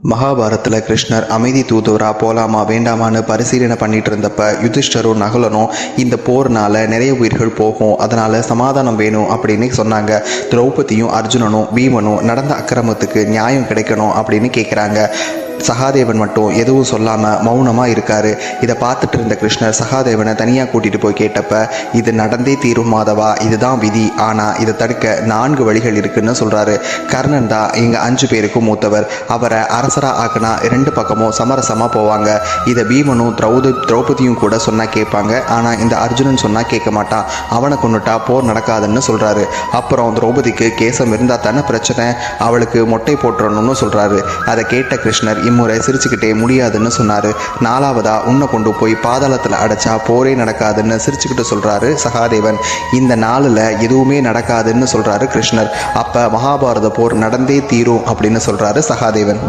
மகாபாரத்தில் கிருஷ்ணர் அமைதி தூதுவரா போலாமா வேண்டாமான்னு பரிசீலனை பண்ணிட்டு இருந்தப்ப யுதிஷ்டரும் நகுலனும் இந்த போர்னால நிறைய உயிர்கள் போகும் அதனால சமாதானம் வேணும் அப்படின்னு சொன்னாங்க. திரௌபதியும் அர்ஜுனனும் பீமனும் நடந்த அக்கிரமத்துக்கு நியாயம் கிடைக்கணும் அப்படின்னு கேட்குறாங்க சகாதேவன் மட்டும் எதுவும் சொல்லாமல் மௌனமாக இருக்காரு. இதை பார்த்துட்டு இருந்த கிருஷ்ணர் சகாதேவனை தனியாக கூட்டிகிட்டு போய் கேட்டப்ப இது நடந்தே தீரும் மாதவா இதுதான் விதி. ஆனால் இதை தடுக்க நான்கு வழிகள் இருக்குன்னு சொல்கிறாரு கர்ணன் தான் எங்கள் அஞ்சு பேருக்கும் மூத்தவர். அவரை அரசராக ஆக்கினா ரெண்டு பக்கமும் சமரசமாக போவாங்க. இதை பீமனும் திரௌத திரௌபதியும் கூட சொன்னால் கேட்பாங்க. ஆனால் இந்த அர்ஜுனன் சொன்னால் கேட்க மாட்டான். அவனை கொண்டுட்டா போர் நடக்காதுன்னு சொல்கிறாரு அப்புறம் திரௌபதிக்கு கேசம் இருந்தால் தானே பிரச்சனை அவளுக்கு மொட்டை போட்டுறணும்னு சொல்கிறாரு அதை கேட்ட கிருஷ்ணர் இம்முறை சிரிச்சுக்கிட்டே முடியாதுன்னு சொன்னார். நாலாவதா உன்னை கொண்டு போய் பாதாளத்தில் அடைச்சா போரே நடக்காதுன்னு சிரிச்சுக்கிட்டு சொல்கிறாரு சகாதேவன். இந்த நாளில் எதுவுமே நடக்காதுன்னு சொல்கிறாரு கிருஷ்ணர். அப்போ மகாபாரத போர் நடந்தே தீரும் அப்படின்னு சொல்கிறாரு சகாதேவன்.